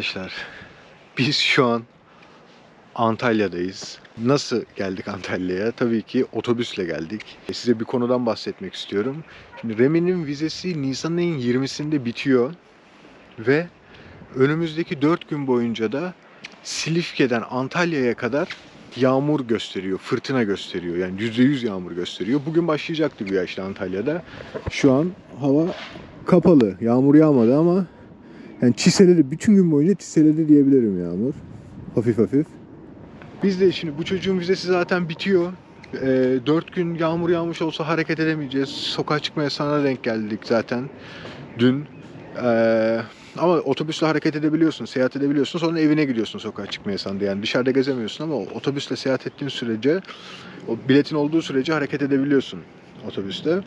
Arkadaşlar biz şu an Antalya'dayız. Nasıl geldik Antalya'ya? Tabii ki otobüsle geldik. Size bir konudan bahsetmek istiyorum. Şimdi Remi'nin vizesi Nisan ayın 20'sinde bitiyor. Ve önümüzdeki 4 gün boyunca da Silifke'den Antalya'ya kadar yağmur gösteriyor, fırtına gösteriyor. Yani %100 yağmur gösteriyor. Bugün başlayacaktı güya işte Antalya'da. Şu an hava kapalı. Yağmur yağmadı ama yani çiseledi. Bütün gün boyunca çiseledi diyebilirim yağmur. Hafif hafif. Biz de şimdi bu çocuğun vizesi zaten bitiyor. Ee, 4 gün yağmur yağmış olsa hareket edemeyeceğiz. Sokağa çıkma yasağına denk geldik zaten dün. Ee, ama otobüsle hareket edebiliyorsun, seyahat edebiliyorsun. Sonra evine gidiyorsun sokağa çıkma yasağında. Yani dışarıda gezemiyorsun ama otobüsle seyahat ettiğin sürece, o biletin olduğu sürece hareket edebiliyorsun otobüste.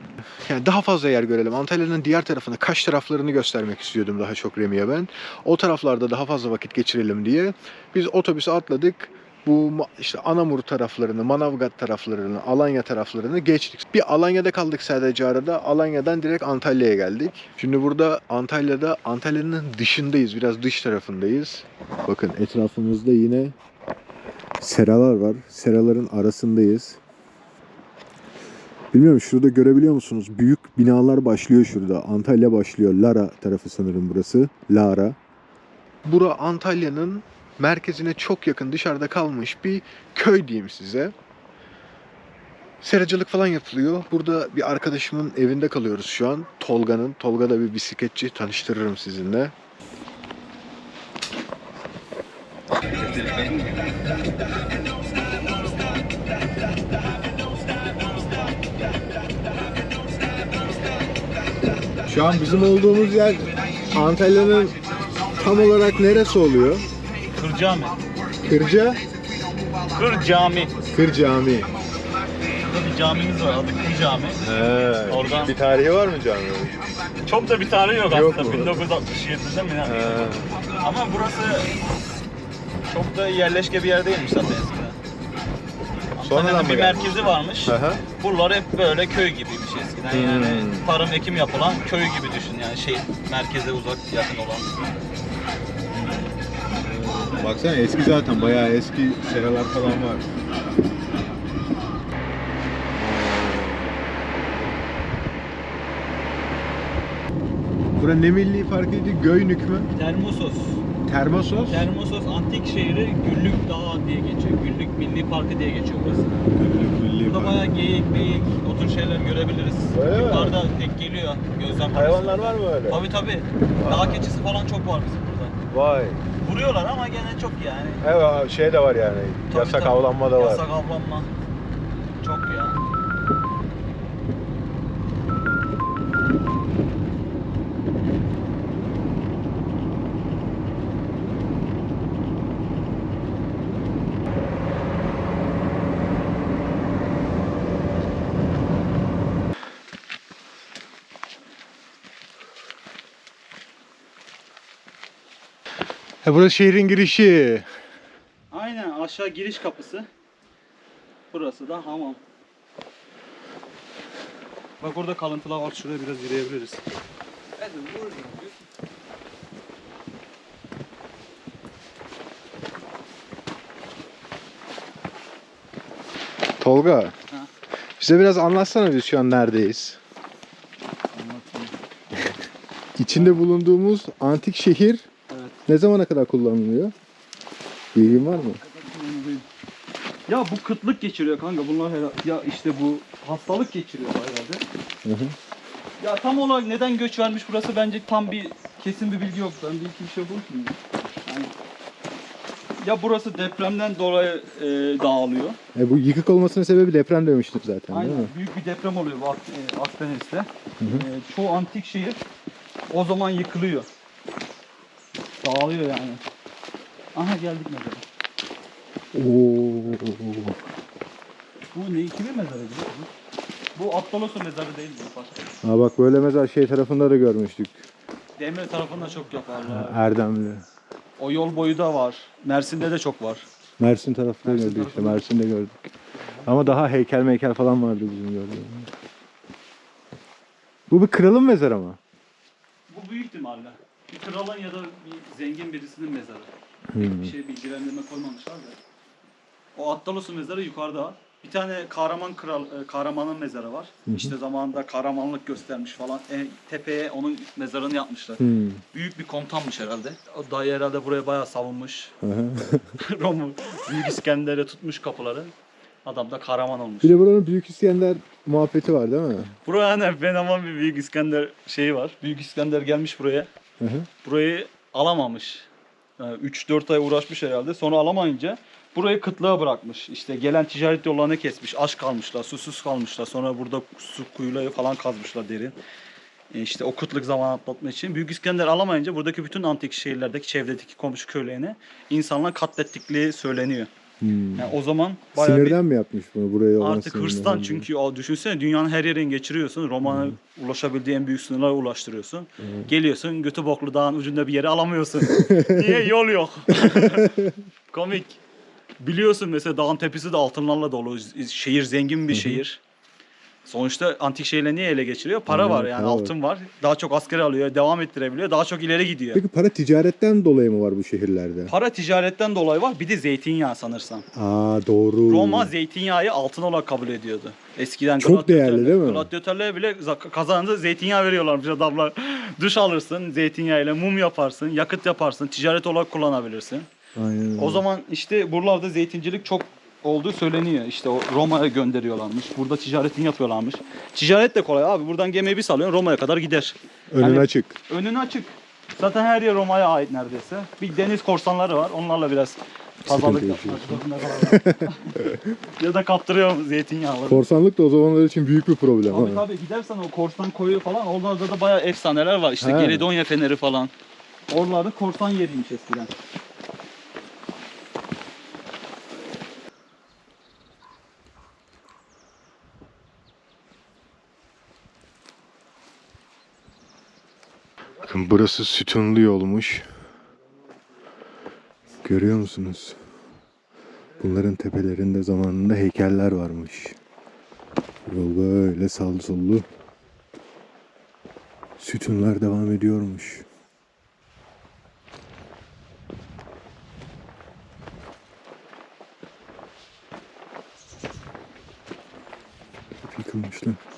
Yani daha fazla yer görelim. Antalya'nın diğer tarafını, Kaş taraflarını göstermek istiyordum daha çok Remi'ye ben. O taraflarda daha fazla vakit geçirelim diye biz otobüse atladık. Bu işte Anamur taraflarını, Manavgat taraflarını, Alanya taraflarını geçtik. Bir Alanya'da kaldık sadece arada. Alanya'dan direkt Antalya'ya geldik. Şimdi burada Antalya'da, Antalya'nın dışındayız. Biraz dış tarafındayız. Bakın etrafımızda yine seralar var. Seraların arasındayız. Bilmiyorum şurada görebiliyor musunuz? Büyük binalar başlıyor şurada. Antalya başlıyor. Lara tarafı sanırım burası. Lara. Bura Antalya'nın merkezine çok yakın dışarıda kalmış bir köy diyeyim size. Seracılık falan yapılıyor. Burada bir arkadaşımın evinde kalıyoruz şu an. Tolga'nın. Tolga da bir bisikletçi. Tanıştırırım sizinle. Şu an bizim olduğumuz yer Antalya'nın tam olarak neresi oluyor? Kır Cami. Kırca, Kır Cami. Kır Camii. Burada bir camimiz var adı Kır Cami. He. Oradan- Bir tarihi var mı caminin? Çok da bir tane yok, Yok aslında mu? 1967'de mi ne? He. Ama burası çok da yerleşke bir yer değilmiş zaten Sonradan mı bir merkezi varmış. Hı hı. Buralar hep böyle köy gibiymiş eskiden. Yani Hmm. tarım ekim yapılan köy gibi düşün yani şey merkeze uzak yakın olan. Baksana eski zaten bayağı eski seralar falan var. Bura ne milli parkıydı? Göynük mü? Termosos. Termosos? Termosos Antik Şehri Güllük Dağı diye geçiyor. Güllük Milli Parkı diye geçiyor burası. Göynük milli Burada park. bayağı geyik, meyik, o tür şeyler görebiliriz. Öyle mi? Yukarıda denk geliyor gözlem Hayvanlar var mı öyle? Tabii tabii. Dağ keçisi falan çok var bizim burada. Vay. Vuruyorlar ama gene çok yani. Evet şey de var yani. Tabii, yasak tabii. avlanma da var. Yasak avlanma. Çok ya. Burası şehrin girişi. Aynen aşağı giriş kapısı. Burası da hamam. Bak orada kalıntılar var. Şuraya biraz yürüyebiliriz. Tolga. Bize biraz anlatsana biz şu an neredeyiz? İçinde bulunduğumuz antik şehir. Ne zamana kadar kullanılıyor? Bilgin var mı? Ya bu kıtlık geçiriyor kanka. Bunlar herhalde ya işte bu hastalık geçiriyor herhalde. Hı hı. Ya tam olarak neden göç vermiş burası bence tam bir kesin bir bilgi yok. Ben bir iki bir şey konuşmayayım. Yani, ya burası depremden dolayı e, dağılıyor. E bu yıkık olmasının sebebi deprem demiştik zaten değil Aynen. mi? Büyük bir deprem oluyor bu Ak- e, Akdeniz'de. Hı hı. E, çoğu antik şehir o zaman yıkılıyor. Dağılıyor yani. Aha geldik mezara. Oo. Bu ne kimin mezarı biliyor musun? Bu Aptalos'un mezarı değil bu başka. Ha bak böyle mezar şey tarafında da görmüştük. Demir tarafında çok yaparlar. Erdemli. O yol boyu da var. Mersin'de de çok var. Mersin tarafında Mersin gördük işte. tarafında. Mersin'de gördük. Ama daha heykel meykel falan vardı bizim gördüğümüz. Bu bir kralın mezarı mı? Bu büyük ihtimalle. Bir kralın ya da bir zengin birisinin mezarı. Hmm. Bir şey bilgilendirme koymamışlar da. O Attalos'un mezarı yukarıda. Bir tane kahraman kral, e, kahramanın mezarı var. Hı hı. İşte zamanında kahramanlık göstermiş falan. E, tepeye onun mezarını yapmışlar. Hmm. Büyük bir komutanmış herhalde. O dayı herhalde buraya bayağı savunmuş. Roma Büyük İskender'e tutmuş kapıları. Adam da kahraman olmuş. Bir de buranın Büyük İskender muhabbeti var değil mi? Buraya hani fenomen bir Büyük İskender şeyi var. Büyük İskender gelmiş buraya. Hı hı. Burayı alamamış. Yani 3-4 ay uğraşmış herhalde. Sonra alamayınca burayı kıtlığa bırakmış. İşte gelen ticaret yollarını kesmiş. Aç kalmışlar, susuz kalmışlar. Sonra burada su kuyuları falan kazmışlar derin. E işte o kıtlık zamanı atlatmak için. Büyük İskender alamayınca buradaki bütün antik şehirlerdeki çevredeki komşu köylerini insanlar katlettikleri söyleniyor. Hmm. Yani o zaman bayağı bir Sinirden mi yapmış bunu buraya olan Artık hırstan çünkü o düşünsene dünyanın her yerini geçiriyorsun. Roma'na ulaşabildiği en büyük sınırlara ulaştırıyorsun. Geliyorsun götü boklu dağın ucunda bir yere alamıyorsun. Niye? Yol yok. Komik. Biliyorsun mesela dağın tepesi de altınlarla dolu. Şehir zengin bir şehir. Sonuçta antik şehirleri niye ele geçiriyor? Para Aynen, var yani para var. altın var. Daha çok asker alıyor, devam ettirebiliyor. Daha çok ileri gidiyor. Peki para ticaretten dolayı mı var bu şehirlerde? Para ticaretten dolayı var. Bir de zeytinyağı sanırsam. Aa doğru. Roma zeytinyağı altın olarak kabul ediyordu. Eskiden Çok değerli değil mi? Gladyatörlere bile za- kazanınca zeytinyağı veriyorlarmış adamlar. Duş alırsın zeytinyağıyla, mum yaparsın, yakıt yaparsın, ticaret olarak kullanabilirsin. Aynen. O zaman işte buralarda zeytincilik çok olduğu söyleniyor. İşte o Roma'ya gönderiyorlarmış. Burada ticaretini yapıyorlarmış. Ticaret de kolay abi. Buradan gemiyi bir salıyorsun Roma'ya kadar gider. önün hani- açık. Önün açık. Zaten her yer Roma'ya ait neredeyse. Bir deniz korsanları var. Onlarla biraz pazarlık Sıkıntı yapmak zorunda ya da kaptırıyor zeytinyağları. Korsanlık da o zamanlar için büyük bir problem. Ha. tabii gidersen o korsan koyu falan oralarda da bayağı efsaneler var. İşte He. Geridonya feneri falan. Oralarda korsan yeriymiş eskiden. Burası sütunlu yolmuş. Görüyor musunuz? Bunların tepelerinde zamanında heykeller varmış. Yol böyle sağlı sollu. Sütunlar devam ediyormuş. Yıkılmışlar.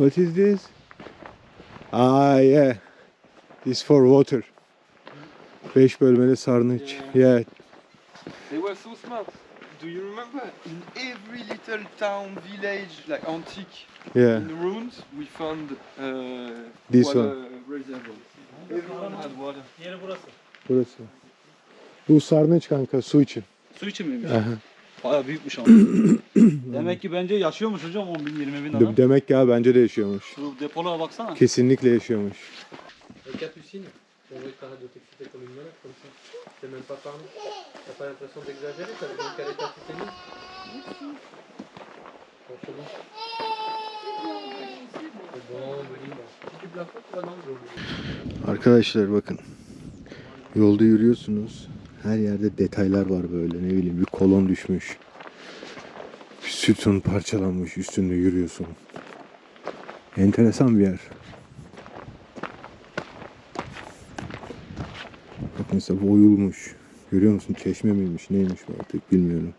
What is this? Ah yeah. This for water. Beş bölmeli sarnıç. Yeah. They were so smart. Do you remember? In every little town, village, like antique, Yeah. in the ruins, we found uh, This water one. reservoirs. Everyone had water. Yeri burası. Burası. Bu sarnıç kanka su için. Su için miymiş? Aha. Bayağı büyükmüş ama. Demek ki bence yaşıyormuş hocam 10 bin 20 bin adam. De- demek ya bence de yaşıyormuş. Şu depolara baksana. Kesinlikle yaşıyormuş. Le capucine, on va être de t'exciter comme une malade comme ça. T'es même pas parlé. T'as pas l'impression d'exagérer, t'as besoin qu'elle est capitaine. Franchement. C'est bon, Belinda. Si tu plafonds, tu vas dans le dos. Arkadaşlar bakın. Yolda yürüyorsunuz. Her yerde detaylar var böyle. Ne bileyim bir kolon düşmüş. Sütun parçalanmış. Üstünde yürüyorsun. Enteresan bir yer. Bak mesela oyulmuş. Görüyor musun? Çeşme miymiş? Neymiş artık bilmiyorum.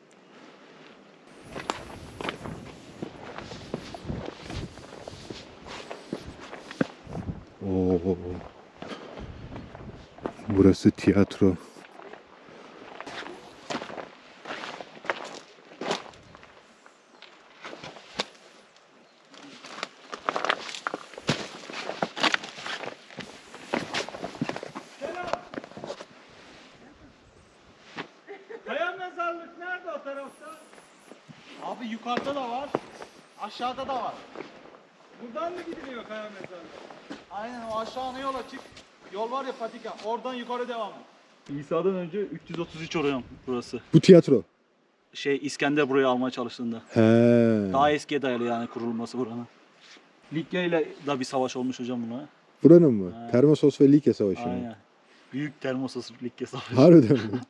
Oo. Burası tiyatro. Kaya mezarlık nerede o tarafta? Abi yukarıda da var. Aşağıda da var. Buradan mı gidiliyor kaya mezarlık? Aynen o aşağı yola çık. Yol var ya patika. Oradan yukarı devam. İsa'dan önce 333 oraya burası. Bu tiyatro. Şey İskender burayı almaya çalıştığında. He. Daha eskiye dayalı yani kurulması buranın. Likya ile da bir savaş olmuş hocam buna. Buranın mı? Ha. Termosos ve Likya Savaşı mı? Aynen. Büyük termosası ligge savaşı. Harbiden mi?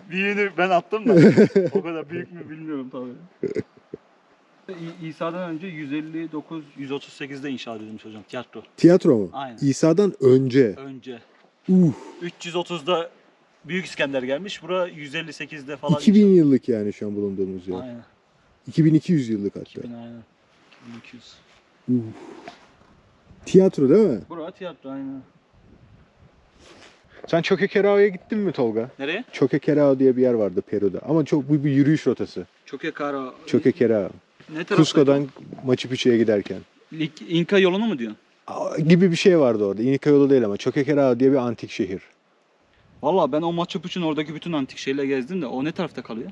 Büyüğünü ben attım da. o kadar büyük mü bilmiyorum tabii. İsa'dan önce 159 138'de inşa edilmiş hocam tiyatro. Tiyatro mu? Aynen. İsa'dan önce. Önce. Uh, 330'da Büyük İskender gelmiş. Bura 158'de falan. 2000 yıllık yani şu an bulunduğumuz yer. Aynen. 2200 yıllık hatta. 2000 aynen. 2200. Uh. Tiyatro değil mi? Bura tiyatro aynen. Sen Çökekerao'ya gittin mi Tolga? Nereye? Çökekerao diye bir yer vardı Peru'da. Ama çok büyük bir yürüyüş rotası. Çökekara. Çökekerao. Ne tarafta? Cusco'dan Machu Picchu'ya giderken. İnka yolunu mu diyorsun? Gibi bir şey vardı orada. İnka yolu değil ama Çökekerao diye bir antik şehir. Valla ben o Machu Picchu'nun oradaki bütün antik şeyle gezdim de o ne tarafta kalıyor?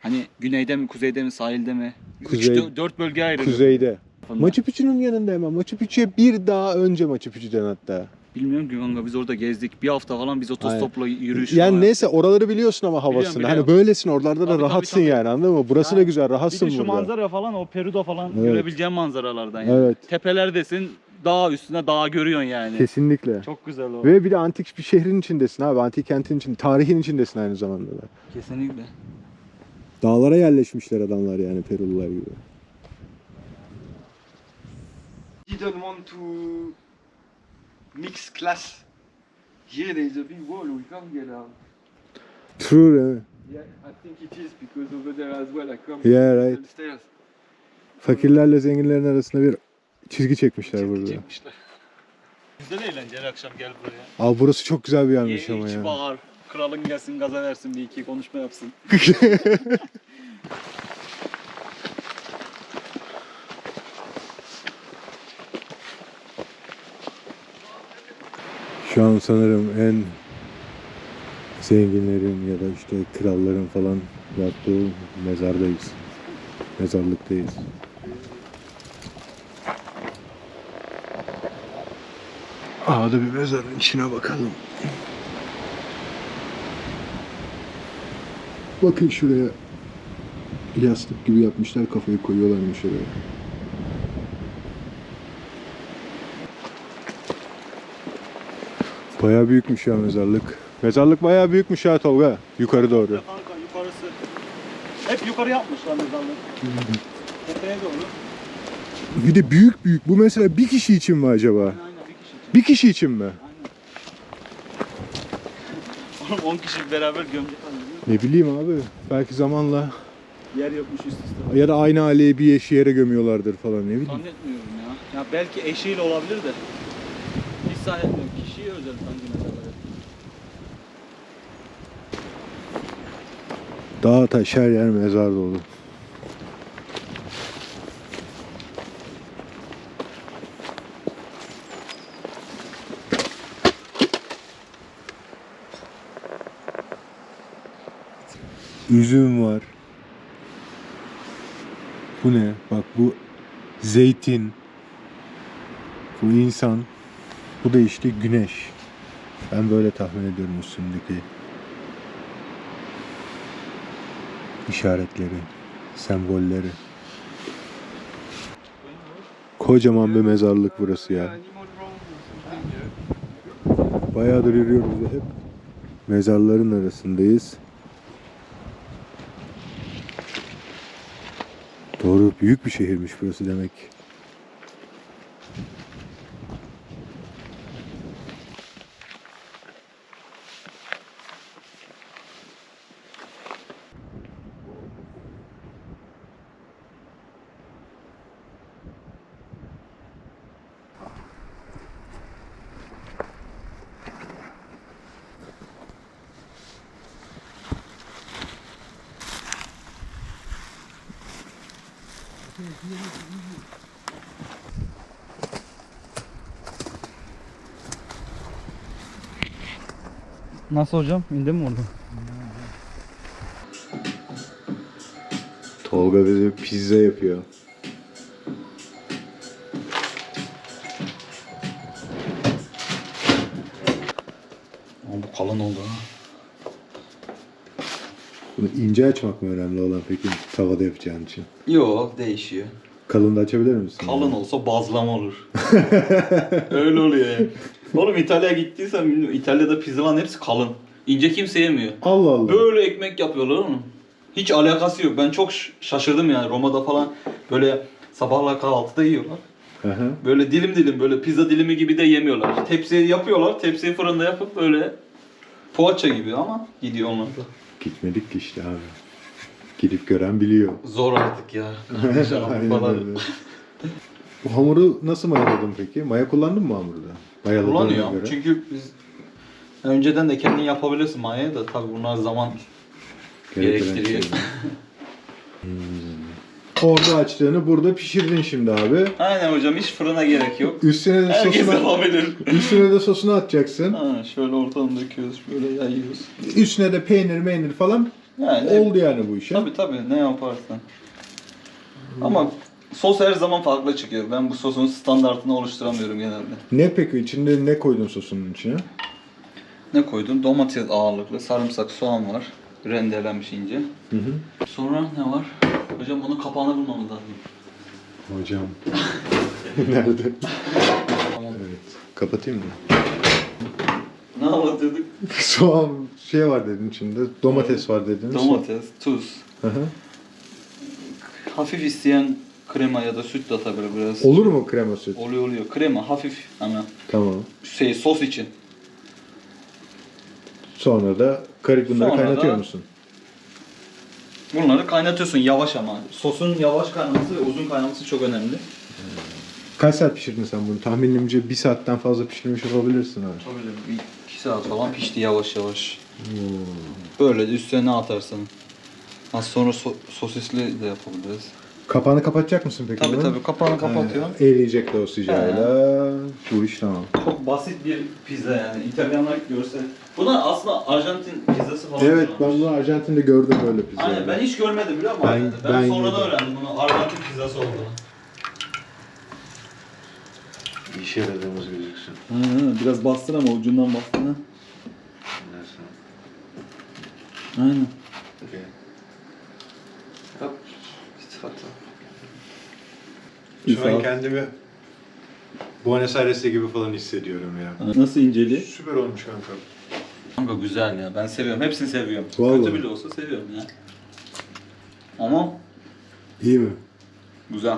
Hani güneyde mi, kuzeyde mi, sahilde mi? Kuzey. 4 bölge ayrılıyor. Kuzeyde. Machu Picchu'nun yanında hemen. Machu Picchu'ya bir daha önce Machu Picchu'dan hatta. Bilmiyorum ki kanka biz orada gezdik. Bir hafta falan biz otostopla yürüyüş Yani falan neyse oraları biliyorsun ama havasını. biliyorum. Hani böylesin oralarda da Tabii, tabii, rahatsın tabii. yani anladın mı? Burası da Yani güzel Bir rahatsın de şu burada. manzara falan o Peru'da falan Evet. görebileceğin manzaralardan yani. Evet. Tepelerdesin, dağ üstüne dağ görüyorsun yani. Kesinlikle. Çok güzel o. Ve bir de antik bir şehrin içindesin abi. Antik kentin için, tarihin içindesin aynı zamanda da. Kesinlikle. Dağlara yerleşmişler adamlar yani Perulular gibi. didn't want to mix class. Here there is a big wall we can't get out. True mi? Yeah, I think it is because over there as well I come Yeah, right. downstairs. Fakirlerle zenginlerin arasında bir çizgi çekmişler burada. Çekmişler. Güzel eğlenceli akşam gel buraya. Abi burası çok güzel bir yermiş Ye, ama ya. bağır. Kralın gelsin gaza versin bir iki konuşma yapsın. Şu an sanırım en zenginlerin ya da işte kralların falan yattığı mezardayız. Mezarlıktayız. Hadi bir mezarın içine bakalım. Bakın şuraya yastık gibi yapmışlar kafayı koyuyorlarmış oraya. Bayağı büyükmüş ya mezarlık. Mezarlık bayağı büyükmüş ya Tolga. Yukarı doğru. Kanka yukarısı. Hep yukarı yapmışlar mezarlığı. Tepeye doğru. Bir de büyük büyük. Bu mesela bir kişi için mi acaba? Aynen aynen bir kişi. Bir kişi için mi? Oğlum 10 kişi beraber hani. Ne bileyim abi. Belki zamanla Yer yokmuş üst üste. ya da aynı aileyi bir eşi yere gömüyorlardır falan ne bileyim. Zannetmiyorum ya. Ya belki eşiyle olabilir de. Hiç zannetmiyorum. Dağ taş her yer mezar dolu. Üzüm var. Bu ne? Bak bu zeytin. Bu insan. Bu da işte güneş. Ben böyle tahmin ediyorum üstündeki işaretleri, sembolleri. Kocaman bir mezarlık burası ya. Bayağıdır yürüyoruz ve hep mezarların arasındayız. Doğru büyük bir şehirmiş burası demek. Nasıl hocam? İndin mi orada? Tolga bize pizza yapıyor. Ama bu kalın oldu ha. Bunu ince açmak mı önemli olan peki tavada yapacağın için? Yok değişiyor. Kalın da açabilir misin? Kalın olsa bazlama olur. Öyle oluyor yani. Oğlum İtalya'ya gittiysen bilmiyorum. İtalya'da pizzaların hepsi kalın. İnce kimse yemiyor. Allah Allah. Böyle ekmek yapıyorlar oğlum. Hiç alakası yok. Ben çok şaşırdım yani. Roma'da falan böyle sabahlar kahvaltıda yiyorlar. Hı hı. Böyle dilim dilim böyle pizza dilimi gibi de yemiyorlar. Tepsiye yapıyorlar. Tepsiyi fırında yapıp böyle poğaça gibi ama gidiyor onlar da. Gitmedik ki işte abi. Gidip gören biliyor. Zor artık ya. Aynen öyle. Bu hamuru nasıl mayaladın peki? Maya kullandın mı hamurda? Kullanıyor. göre. Çünkü biz önceden de kendin yapabilirsin mayayı da tabii bunlar zaman Gerektiren gerektiriyor. Orada açtığını burada pişirdin şimdi abi. Aynen hocam hiç fırına gerek yok. Üstüne de Herkes sosunu, yapabilir. üstüne de sosunu atacaksın. Ha, şöyle ortadan döküyoruz, böyle yayıyoruz. Üstüne de peynir meynir falan Yani oldu yani bu işe. Tabii tabii ne yaparsan. Ama sos her zaman farklı çıkıyor. Ben bu sosun standartını oluşturamıyorum genelde. Ne peki içinde ne koydun sosunun içine? Ne koydum? Domates ağırlıklı, sarımsak, soğan var. Rendelenmiş ince. Hı hı. Sonra ne var? Hocam bunun kapağını bulmamız lazım. Hocam. Nerede? Tamam. Evet. Kapatayım mı? Ne anlatıyorduk? Soğan şey var dedin içinde. Domates var dedin. Domates, tuz. Hı hı. Hafif isteyen krema ya da süt de atabilir biraz. Olur mu krema süt? Oluyor oluyor. Krema hafif ama Tamam. şey sos için. Sonra da karı bunları Sonra kaynatıyor da- musun? Bunları kaynatıyorsun yavaş ama. Sosun yavaş kaynaması ve uzun kaynaması çok önemli. Kaç saat pişirdin sen bunu? Tahminimce bir saatten fazla pişirmiş olabilirsin abi. Tabii bir iki saat falan pişti yavaş yavaş. Böyle de üstüne ne atarsan. Az sonra so- sosisli de yapabiliriz. Kapağını kapatacak mısın peki? Tabii bunu? tabii kapağını kapatıyorsun. Ha, eriyecek de o sıcağıyla. Bu iş tamam. Çok basit bir pizza yani. İtalyanlar görse. Bunlar aslında Arjantin pizzası falan. Evet ben bunu Arjantin'de gördüm böyle pizza. Aynen ben hiç görmedim biliyor musun? Ben- Ben, ben, ben sonradan öğrendim bunu Arjantin pizzası olduğunu. İşe yaradığımız gözüksün. biraz bastır ama ucundan bastır ha. Aynen. Şu an kendimi Buenos Aires'te gibi falan hissediyorum ya. Nasıl inceli? Süper olmuş kanka. Kanka güzel ya ben seviyorum hepsini seviyorum. Vallahi. Kötü bile olsa seviyorum ya. Ama İyi mi? güzel.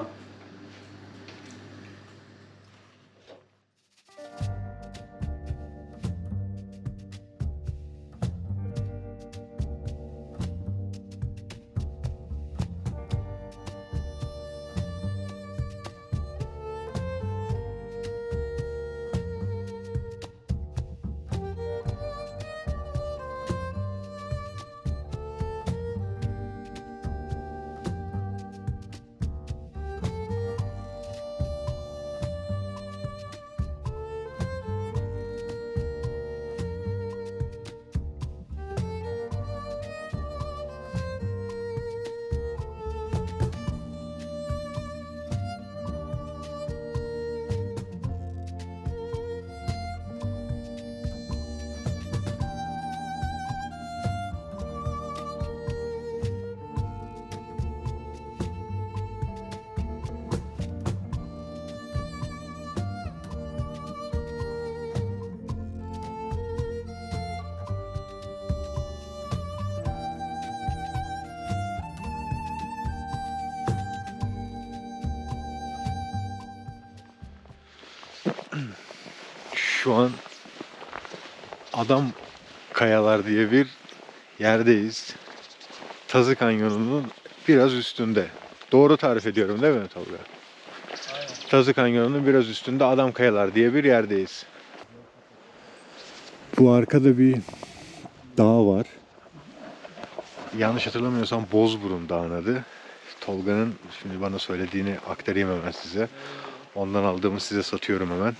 Şu an Adam Kayalar diye bir yerdeyiz. Tazı Kanyonu'nun biraz üstünde. Doğru tarif ediyorum değil mi Tolga? Tazı Kanyonu'nun biraz üstünde Adam Kayalar diye bir yerdeyiz. Bu arkada bir dağ var. Yanlış hatırlamıyorsam Bozburun Dağı'nın adı. Tolga'nın şimdi bana söylediğini aktarayım hemen size. Ondan aldığımı size satıyorum hemen.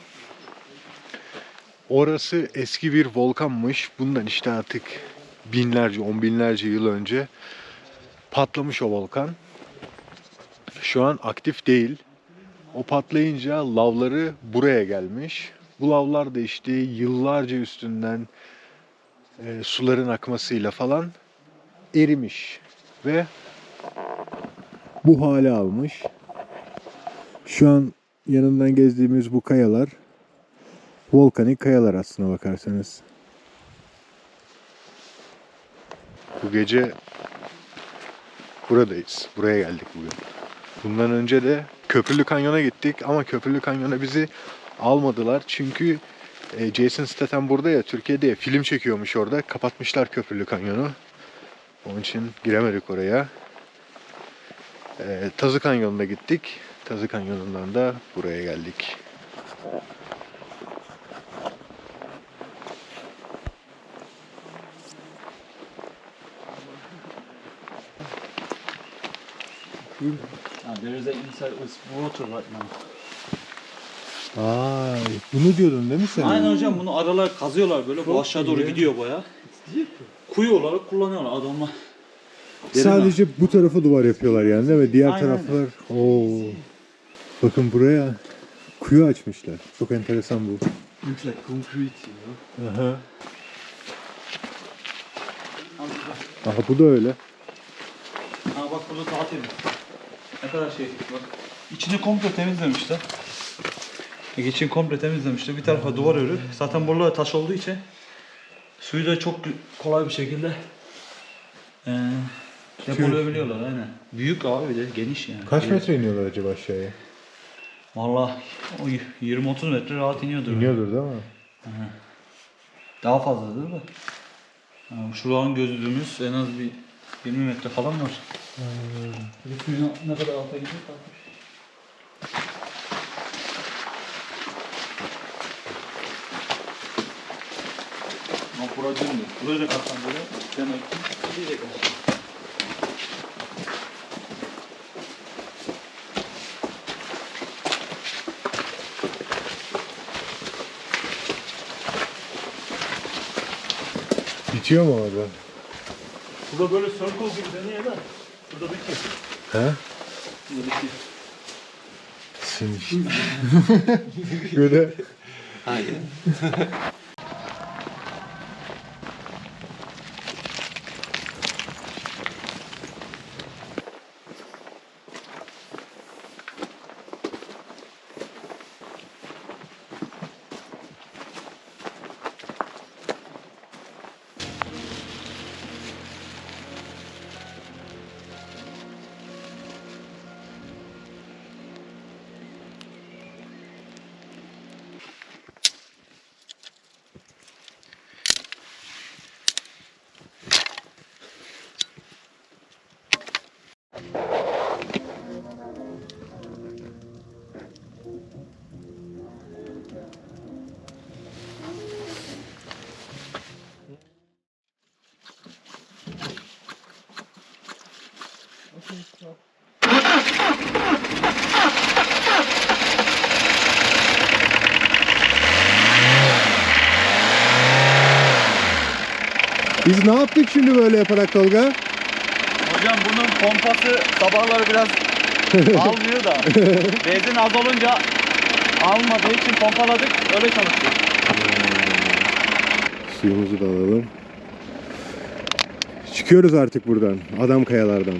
Orası eski bir volkanmış. Bundan işte artık binlerce, on binlerce yıl önce patlamış o volkan. Şu an aktif değil. O patlayınca lavları buraya gelmiş. Bu lavlar da işte yıllarca üstünden e, suların akmasıyla falan erimiş ve bu hale almış. Şu an yanından gezdiğimiz bu kayalar volkanik kayalar aslına bakarsanız. Bu gece buradayız. Buraya geldik bugün. Bundan önce de Köprülü Kanyon'a gittik ama Köprülü Kanyon'a bizi almadılar çünkü e, Jason Statham burada ya Türkiye'de film çekiyormuş orada. Kapatmışlar Köprülü Kanyon'u. Onun için giremedik oraya. E, Tazı Kanyon'una gittik. Tazı Kanyonu'ndan da buraya geldik. Ah, there is a inside with water right now. Ay, bunu diyordun değil mi sen? Aynen hocam bunu aralar kazıyorlar böyle bu aşağı doğru gidiyor baya. Kuyu olarak kullanıyorlar adamlar. Derin Sadece bu tarafa duvar yapıyorlar yani değil mi? Diğer Aynen taraflar... Oo. Bakın buraya kuyu açmışlar. Çok enteresan bu. Looks like concrete, you know. Aha. Aha bu da öyle. Ha bak burada tatil. Ne kadar şey bak. İçini komple temizlemişler. E, İçini komple temizlemişler. Bir tarafa duvar örü. Zaten buralar taş olduğu için suyu da çok kolay bir şekilde e, depolayabiliyorlar aynen. Büyük abi bir de geniş yani. Kaç metre iniyorlar acaba aşağıya? Valla o y- 20-30 metre rahat iniyordur. İniyordur değil mi? Daha fazladır da. Yani şu an gözlüğümüz en az bir 20 metre falan var. Bir suyun ne kadar alta gidiyor kalkmış. Ama bura dönmüyor. Buraya da kalkan böyle demek ki gidecek. Bitiyor mu orada? Burada böyle circle gibi dönüyor da burada bitiyor. He? Burada bitiyor. Sinmiş. Böyle Biz ne yaptık şimdi böyle yaparak Tolga? Hocam bunun pompası sabahları biraz almıyor da benzin az olunca almadığı için pompaladık öyle çalışıyor. Suyumuzu da alalım. Çıkıyoruz artık buradan. Adam kayalardan.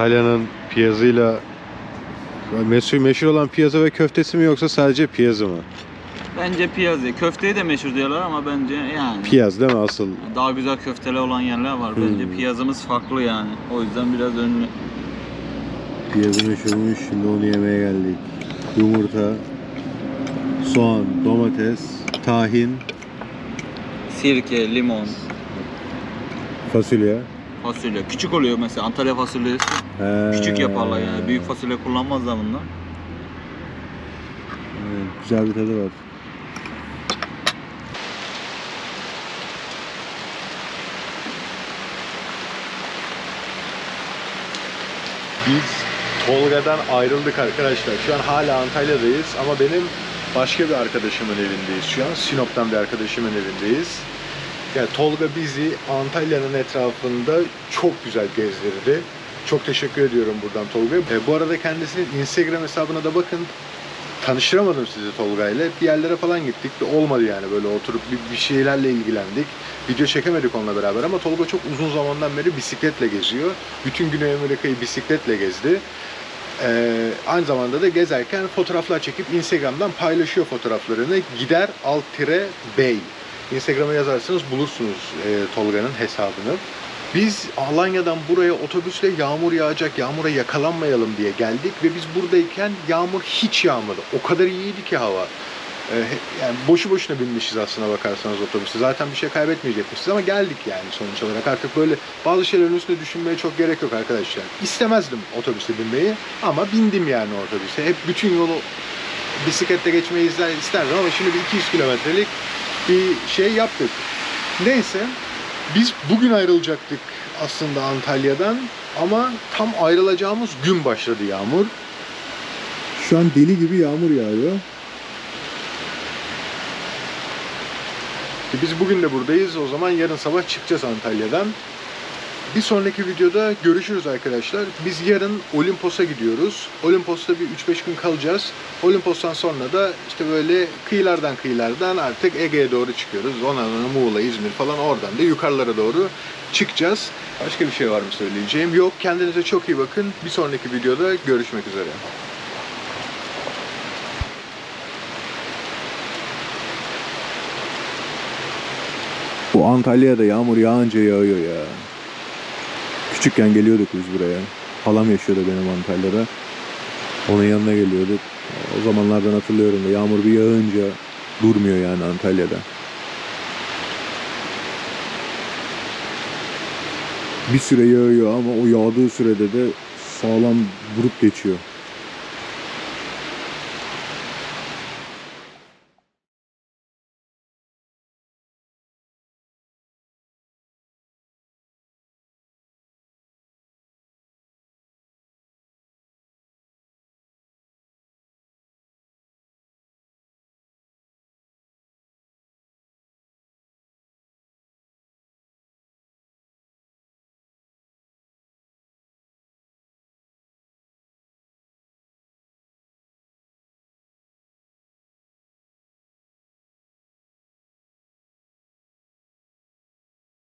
Antalya'nın piyazıyla meşhur, meşhur olan piyaza ve köftesi mi yoksa sadece piyazı mı? Bence piyazı. Köfteyi de meşhur diyorlar ama bence yani Piyaz değil mi asıl? daha güzel köfteler olan yerler var. Bence Hmm. piyazımız farklı yani. O yüzden biraz önlü. Piyazı meşhurmuş. Şimdi onu yemeye geldik. Yumurta, soğan, domates, tahin, Sirke, limon, fasulye. fasulye. Küçük oluyor mesela Antalya fasulyesi. He. Küçük yaparlar yani. Büyük fasulye kullanmazlar bunlar. Evet, güzel bir tadı var. Biz Tolga'dan ayrıldık arkadaşlar. Şu an hala Antalya'dayız ama benim başka bir arkadaşımın evindeyiz şu an. Sinop'tan bir arkadaşımın evindeyiz. Yani Tolga bizi Antalya'nın etrafında çok güzel gezdirdi. Çok teşekkür ediyorum buradan Tolga. E, bu arada kendisinin Instagram hesabına da bakın. Tanıştıramadım sizi Tolga ile. Bir yerlere falan gittik. Olmadı yani böyle oturup bir, bir şeylerle ilgilendik. Video çekemedik onunla beraber ama Tolga çok uzun zamandan beri bisikletle geziyor. Bütün Güney Amerika'yı bisikletle gezdi. Ee, aynı zamanda da gezerken fotoğraflar çekip Instagram'dan paylaşıyor fotoğraflarını. Gider alt tire bey. Instagram'a yazarsanız bulursunuz e, Tolga'nın hesabını. Biz Alanya'dan buraya otobüsle yağmur yağacak, yağmura yakalanmayalım diye geldik ve biz buradayken yağmur hiç yağmadı. O kadar iyiydi ki hava. Ee, yani boşu boşuna binmişiz aslına bakarsanız otobüse. Zaten bir şey kaybetmeyecekmişiz ama geldik yani sonuç olarak. Artık böyle bazı şeylerin üstüne düşünmeye çok gerek yok arkadaşlar. İstemezdim otobüse binmeyi ama bindim yani otobüse. Hep bütün yolu bisikletle geçmeyi isterdim ama şimdi bir 200 kilometrelik bir şey yaptık. Neyse biz bugün ayrılacaktık aslında Antalya'dan ama tam ayrılacağımız gün başladı yağmur. Şu an deli gibi yağmur yağıyor. E Biz bugün de buradayız. O zaman yarın sabah çıkacağız Antalya'dan. Bir sonraki videoda görüşürüz arkadaşlar. Biz yarın Olimpos'a gidiyoruz. Olimpos'ta bir 3-5 gün kalacağız. Olimpos'tan sonra da işte böyle kıyılardan kıyılardan artık Ege'ye doğru çıkıyoruz. Ondan sonra Muğla, İzmir falan oradan da yukarılara doğru çıkacağız. Başka bir şey var mı söyleyeceğim? Yok. Kendinize çok iyi bakın. Bir sonraki videoda görüşmek üzere. Bu Antalya'da yağmur yağınca yağıyor ya. Küçükken geliyorduk biz buraya. Halam yaşıyordu benim Antalya'da. Onun yanına geliyorduk. O zamanlardan hatırlıyorum da yağmur bir yağınca durmuyor yani Antalya'da. Bir süre yağıyor ama o yağdığı sürede de sağlam vurup geçiyor.